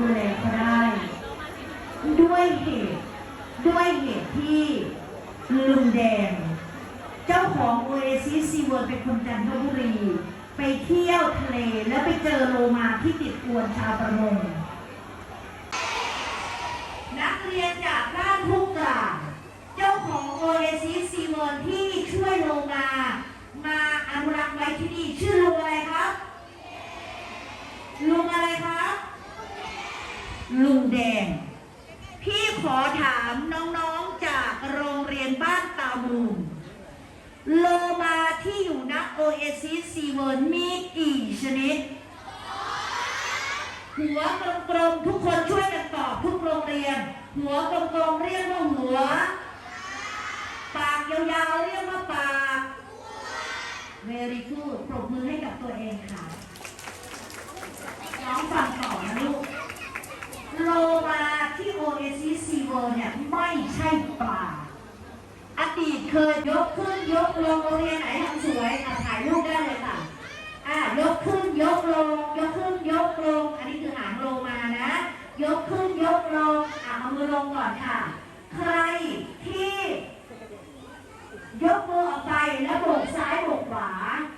ดูแลเขาได้ ด้วยเหตุด้วยเหตุที่ลุงแดง เจ้าของโอเอซิสซีเวิร์เป็นคนจันทบุรี ไปเที่ยวทะเลแล้วไปเจอโลมาที่ติดอวนชาวประมงนักเรียนจากบ้านทุ่งกลางเจ้าของโอเอซิสซีเวิร์ที่ช่วยโลมา มาอนุรักษ์ไว้ที่นี่ชื่อลุงอะไรครับลุงอะไรครับ ลุงแดง พี่ขอถามน้องๆจากโรงเรียนบ้านตามูนโลมาที่อยู่ณโอเอซิสซีเวิร์มีกี่ชนิด หัวกลมๆทุกคนช่วยกันตอบทุกโรงเรียน หัวกลมๆเรียกว่าหัว ปากยาวๆเรียกว่าปาก very good ปรบมือให้กับตัวเองค่ะน้องฟังต่อนะลูก โลมาที่โอเอซิสซีเวิร์เนี่ยไม่ใช่ปลา อดีตเคยยกขึ้นยกลงโรงเรียนไหนทำสวยอะถ่ายรูปได้เลยค่ะอะยกขึ้นยกลง ยกขึ้นยกลง อันนี้คือหางโลมานะ ยกขึ้นยกลงอะเอามือลงก่อนค่ะ ใครที่ ยกมือออกไปแล้วโบกซ้ายโบกขวา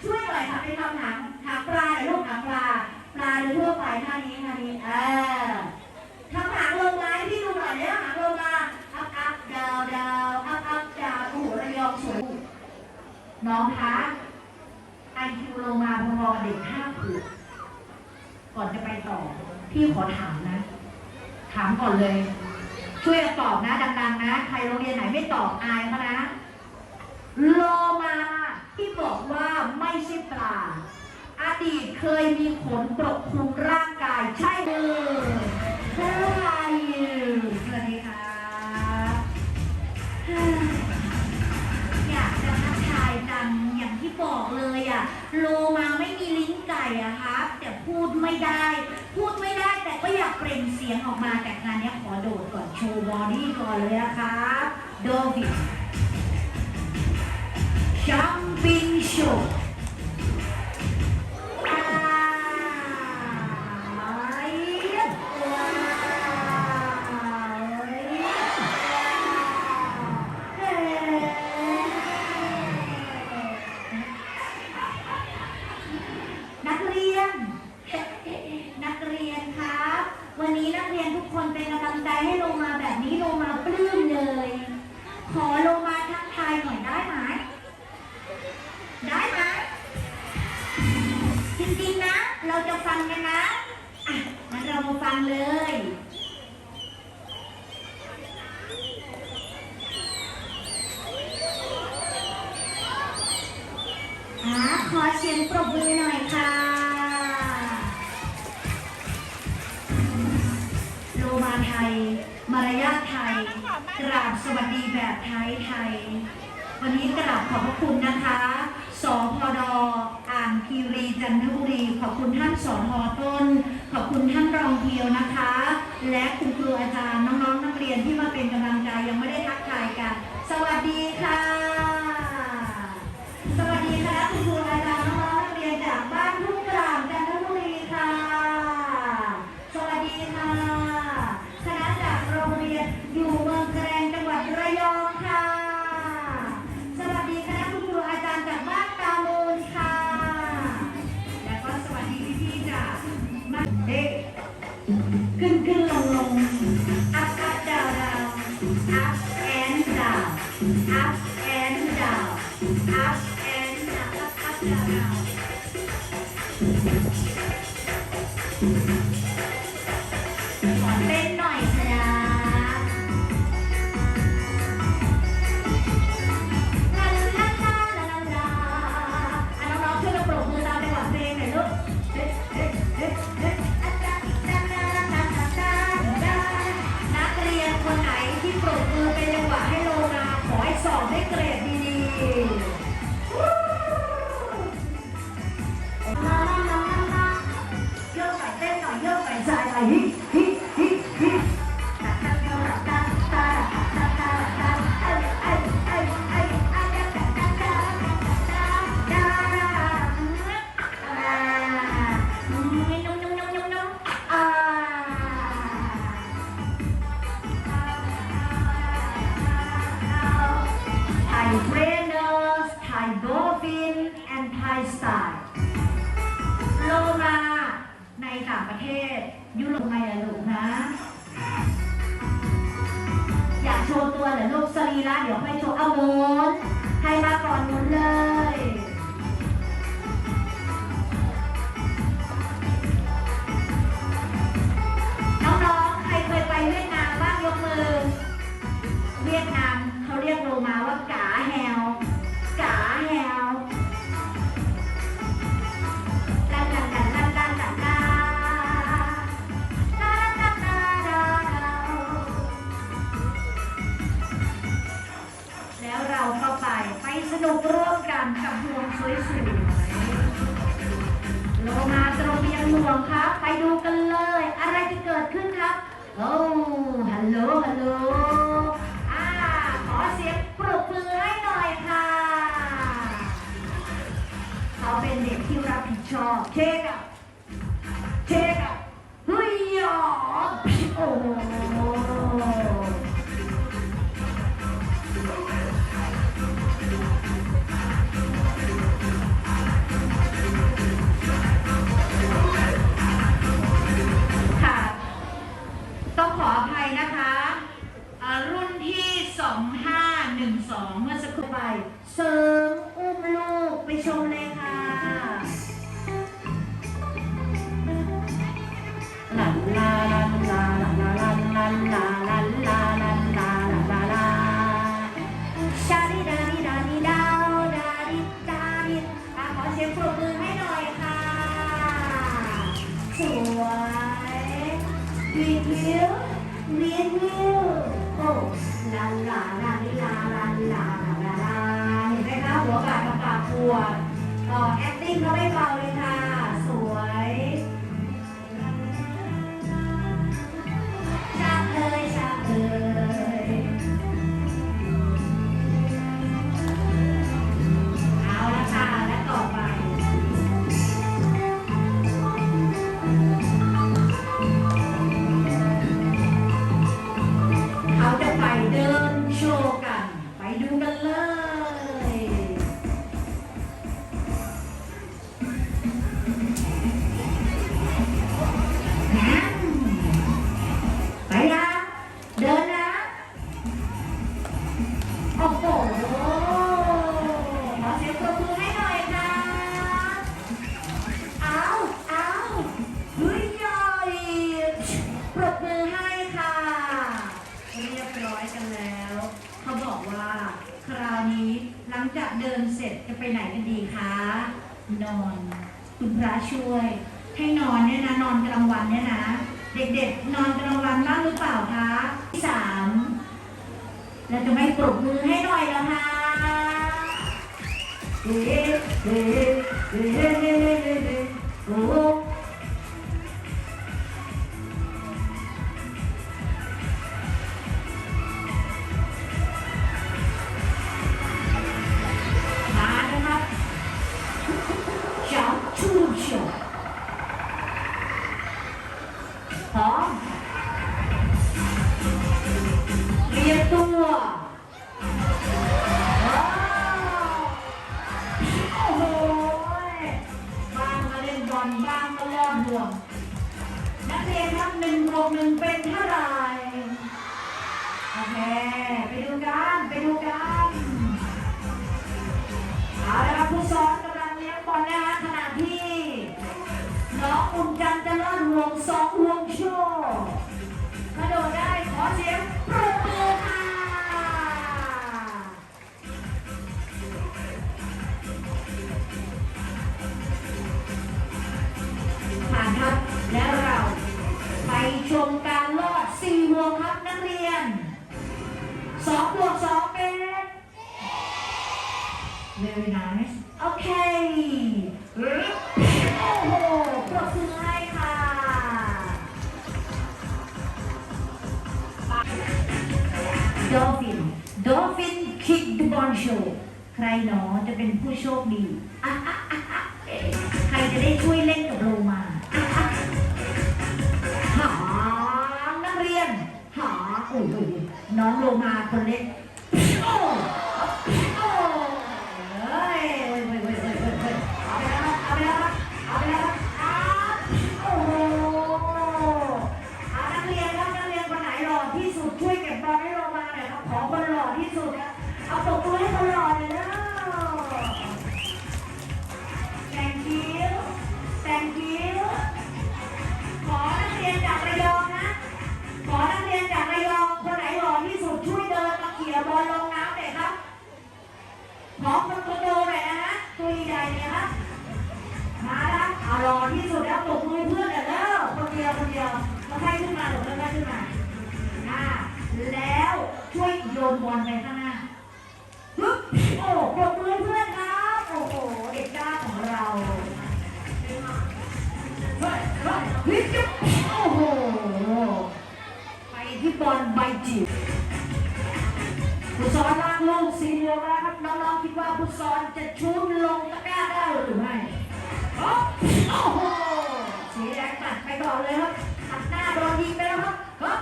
ช่วยหน่อยค่ะเป็นคำถามถามปลาหน่อยลูกถามปลา ปลาโดยทั่วไปท่านี้ท่านี้เออ น้องคะไอคิวลงมาพอๆกับเด็กห้าขวบก่อนจะไปต่อ พี่ขอถามนะ ถามก่อนเลย ช่วยตอบนะดังๆนะ ใครโรงเรียนไหนไม่ตอบอายเขานะโลมาที่บอกว่าไม่ใช่ปลา อดีตเคยมีขนปกคลุมร่าง บอกเลยอะโลมาไม่มีลิ้นไก่อะครับแต่พูดไม่ได้ พูดไม่ได้แต่ก็อยากเปล่งเสียงออกมาแต่งานนี้ขอโดดก่อนโชว์บอดี้ก่อนเลยนะครับโดวิด Jumping show. Wow. ไทย วันนี้กราบขอบพระคุณนะคะสพดอ่างคีรีจันทบุรี ขอบคุณท่านสอทอต้น ขอบคุณท่านรองเพียวนะคะ และคุณครูอาจารย์น้องๆนักเรียนที่มาเป็นกำลังใจยังไม่ได้ทักทายกัน สวัสดีค่ะ คนไหนที่ปรบมือเป็นจังหวะให้โลมาขอให้สอบได้เกรดีลาเดี๋ยวค่อยโชว์เอาหมุนใครมาก่อนหมุนเลยน้องๆใครเคยไปเวียดนามบ้างยกมือ เวียดนามเขาเรียกโลมาว่ากาแฮว นุกร่วมกันกับห่วงสวยๆโลมาตรงเบียงห่วงครับ ไปดูกันเลย อะไรจะเกิดขึ้นครับ โอ้ฮัลโหลฮัลโหล Mm-hmm. โชค ใครหนอจะเป็นผู้โชคดี ใครจะได้ช่วยเล่นกับโลมาหอนักเรียนหอโอ้ยน้องโลมาคนเล็ก นักเรียนจากระยองคนไหนหล่อที่สุดช่วยเดินมาเขี่ยบอลลงน้ำหน่อยครับ ขอคนคนโตหน่อยนะฮะตัวใหญ่เนะครับมาละวเอาหล่อที่สุดแล้วปลุกมือเพื่อนเด้อคนเดียวคนเดียวมาให้ขึ้นมาหลบมาใคขึ้นมาอ่าแล้วช่วยโยนบอลไป บอลใบจิ๋วผู้สอนลากลูกสีเหลืองแล้วครับน้องๆคิดว่าผู้สอนจะชูดลงตะกร้าได้หรือไม่โอ้โหสีแดงตัดไปก่อนเลยครับตัดหน้าโดนยิงไปแล้วครับครับ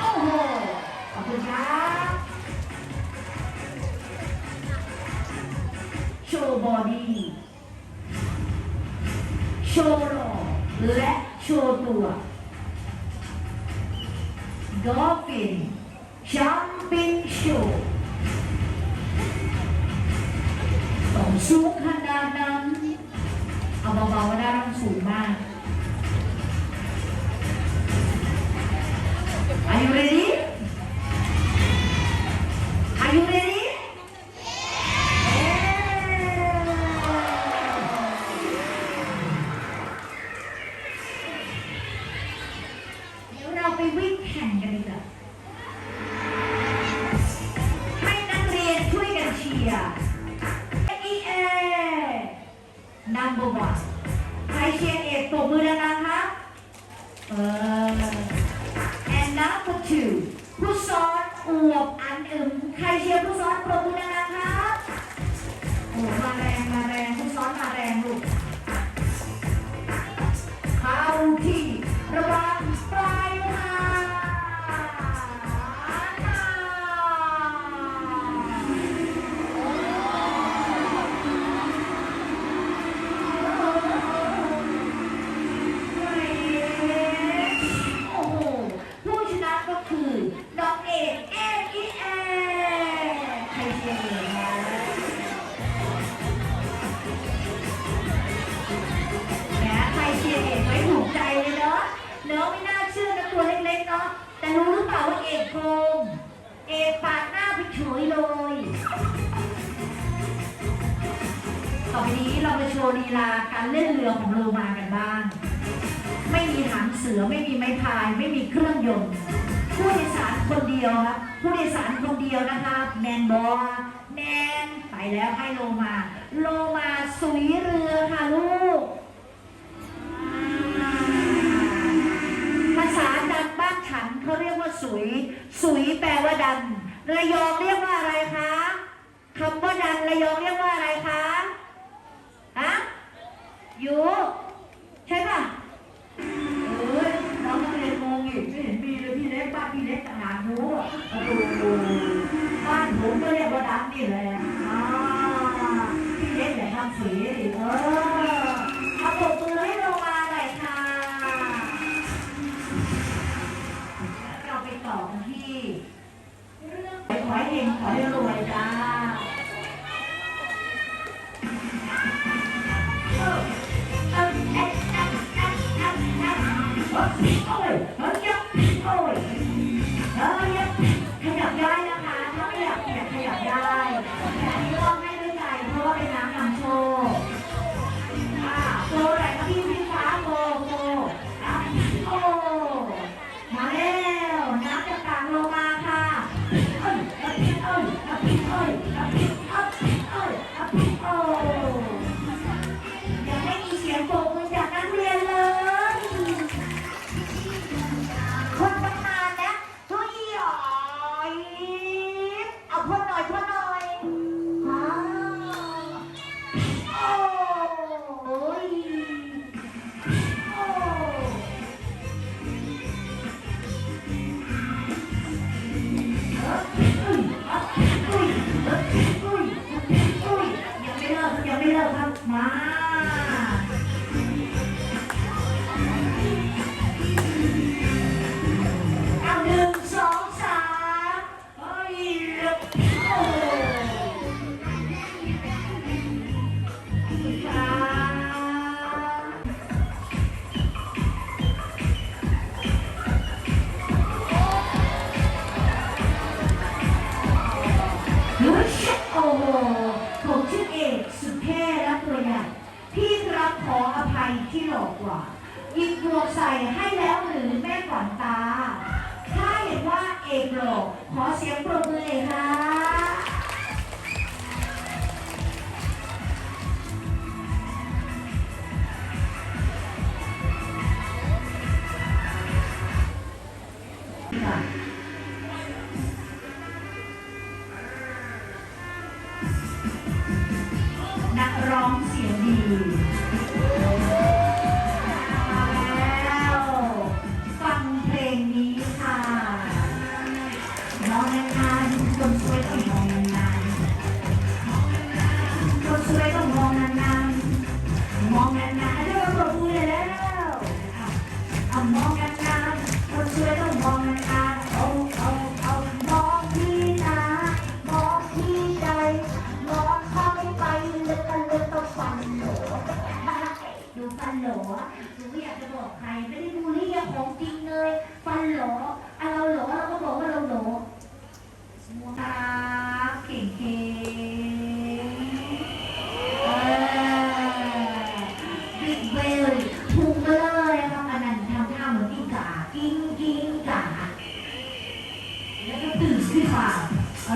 โอ้โหขอบคุณครับโชว์บอดี้โชว์หล่อและโชว์ตัว Dolphin Jumping Show ต้องสูงขนาดนั้นเอาเบาๆก็ได้ต้องสูงมาก Are you ready? Are you ready? Number one ใครเชียร์เอกตบมือดังๆคะเออ เอกไม่ถูกใจเลยเนาะเนาะไม่น่าเชื่อนะตัวเล็กๆเนาะแต่รู้หรือเปล่าว่าเอกโกงเอกปาดหน้าไปเฉยเลยต่อไปนี้เราไปโชว์ลีลาการเล่นเรือของโลมากันบ้าง ไม่มีหางเสือไม่มีไม้พาย ไม่มีเครื่องยนต์ผู้โดยสารคนเดียวครับผู้โดยสารคนเดียวนะคะ แมนบอแมนไปแล้วให้โลมา โลมาสุยเรือค่ะลูก ภาษาดันบ้านฉัน เขาเรียกว่าสุย สุยแปลว่าดัน ระยองเรียกว่าอะไรคะคำว่าดันระยองเรียกว่าอะไรคะฮะอยู่ใช่ป่ะเอ้ยน้องนักเรียนงงอีกไม่เห็นมีเลยพี่เล็กบ้านพี่เล็กต่างหากรู้อะโอ้โหบ้านผมก็เรียกว่าดันนี่แหละอ่าพี่เล็กอย่าทำสีดิเออ ขอให้รวยจ้าโอ้ยันหลอหนูไอยากจะบอกใคร ไม่ได้บูลลี่อะของจริงเลย ฟันหลออะเราหลอเราก็บอกว่าเราหลอตาเก่งเก่งบิ๊กเบลถุกไเลยครับอันนั้นทำท่าเหมือนกิ้งก่ากิ้งกิ้งก่าแล้วก็ตื่นขึ้นมา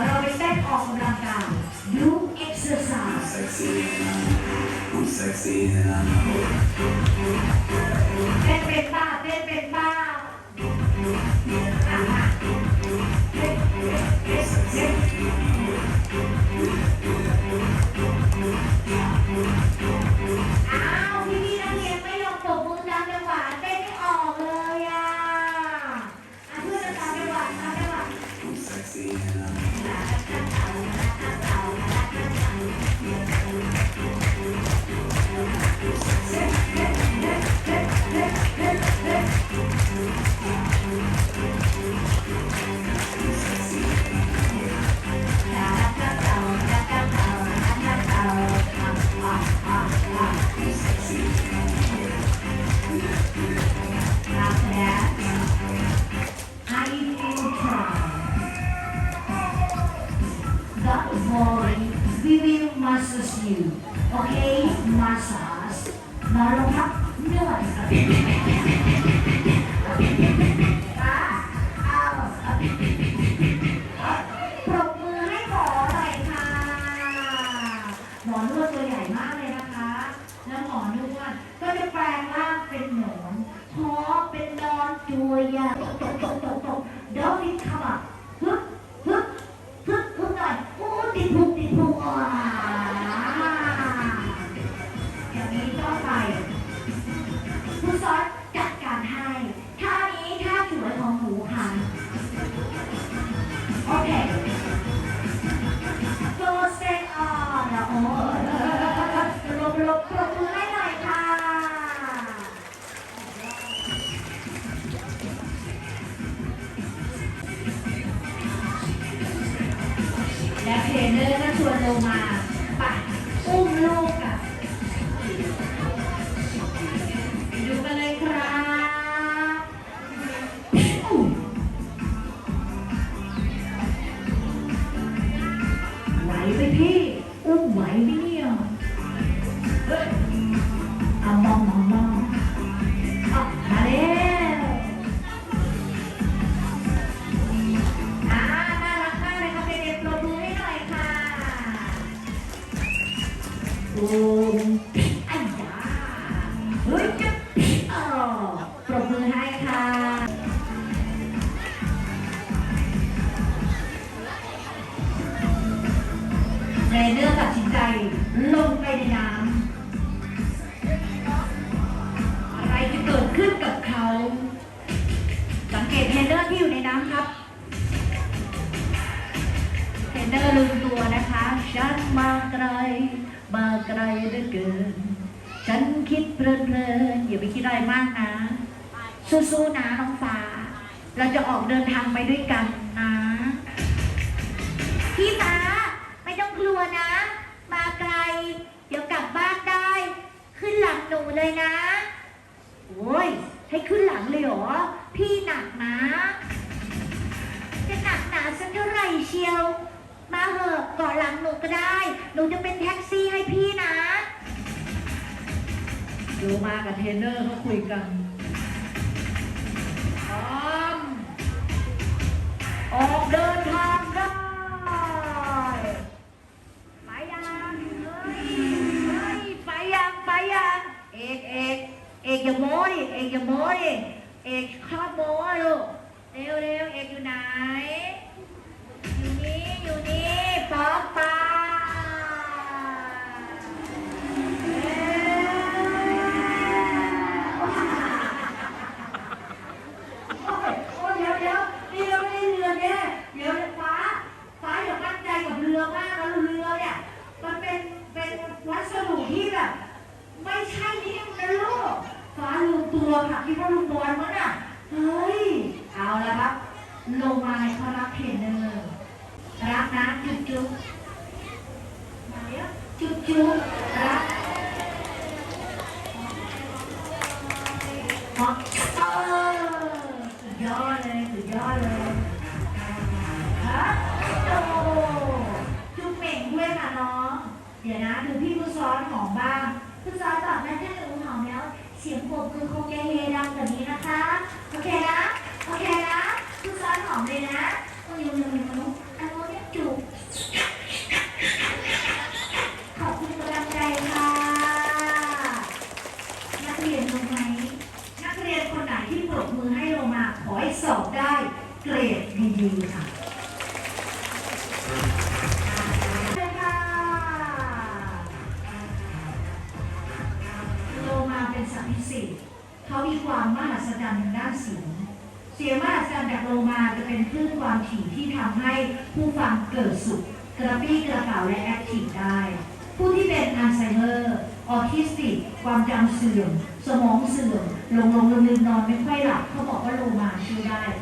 เราไปเต้นออกกำลังกายดู exercise I'm sexy and Thank you. เดอร์ก็ชวนเรามาปั่นอุ้มลูก ปรบมือให้ค่ะเรื่อร์กับ สู้ๆนะน้องฟ้า เราจะออกเดินทางไปด้วยกันนะ พี่ฟ้าไม่ต้องกลัวนะ มาไกล เดี๋ยวกลับบ้านได้ ขึ้นหลังหนูเลยนะ โอ้ย ให้ขึ้นหลังเลยหรอ พี่หนักนะ จะหนักหนาสักเท่าไหร่เชียว มาเหอะเกาะหลังหนูก็ได้ หนูจะเป็นแท็กซี่ให้พี่นะ ดูมากับเทรนเนอร์เขาคุยกันามออกเดินทางได้ไปยังเฮ้ยเฮ้ยไปยังไปยังเอกเอกเอกอย่าโม้ดิเอกอย่าโม้ดิเอกข้าโม้ลูกเร็วเร็วเอกอยู่ไหนอยู่นี่อยู่นี่ป๊อปปา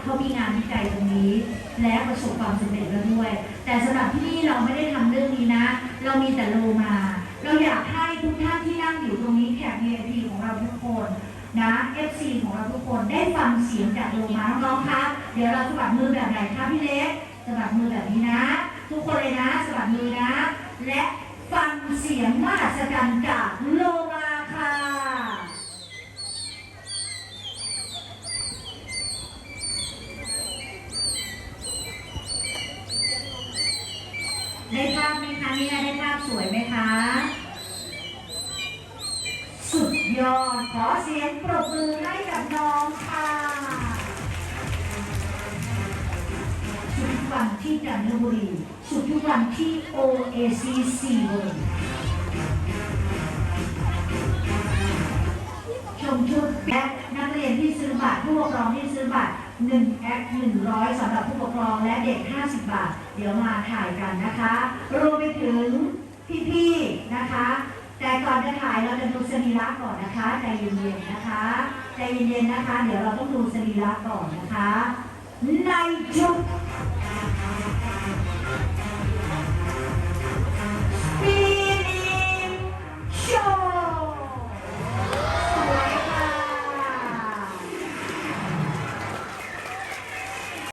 เขามีงานวิจัยตรงนี้ และประสบความสำเร็จแล้วด้วย แต่สำหรับที่นี่เราไม่ได้ทำเรื่องนี้นะ เรามีแต่โลมา เราอยากให้ทุกท่านที่นั่งอยู่ตรงนี้แขก VIP ของเราทุกคนนะ FC ของเราทุกคนได้ฟังเสียงจากโลมาน้องคะเดี๋ยวเราสะบัดมือแบบไหนคะพี่เล็กสะบัดมือแบบนี้นะ ทุกคนเลยนะสะบัดมือนะ และฟังเสียงมหัศจรรย์จากโลมาค่ะ ได้ภาพไหมคะเนี่ยได้ภาพสวยไหมคะ สุดยอด ขอเสียงปรบมือให้กับน้องค่ะสุดทุกวันที่จันทบุรีสุดทุกวันที่ OAC ซีเวิร์ชมชุดและนักเรียนที่ซื้อบัตรผู้ปกครองที่ซื้อบัตร 1แอค100สำหรับผู้ปกครองและเด็ก 50 บาท เดี๋ยวมาถ่ายกันนะคะ รวมไปถึงพี่ๆนะคะ แต่ก่อนจะถ่ายเราจะดูสรีระก่อนนะคะใจเย็นๆนะคะใจเย็นๆนะคะ เดี๋ยวเราต้องดูสรีระก่อนนะคะในจุดปีนี้โชว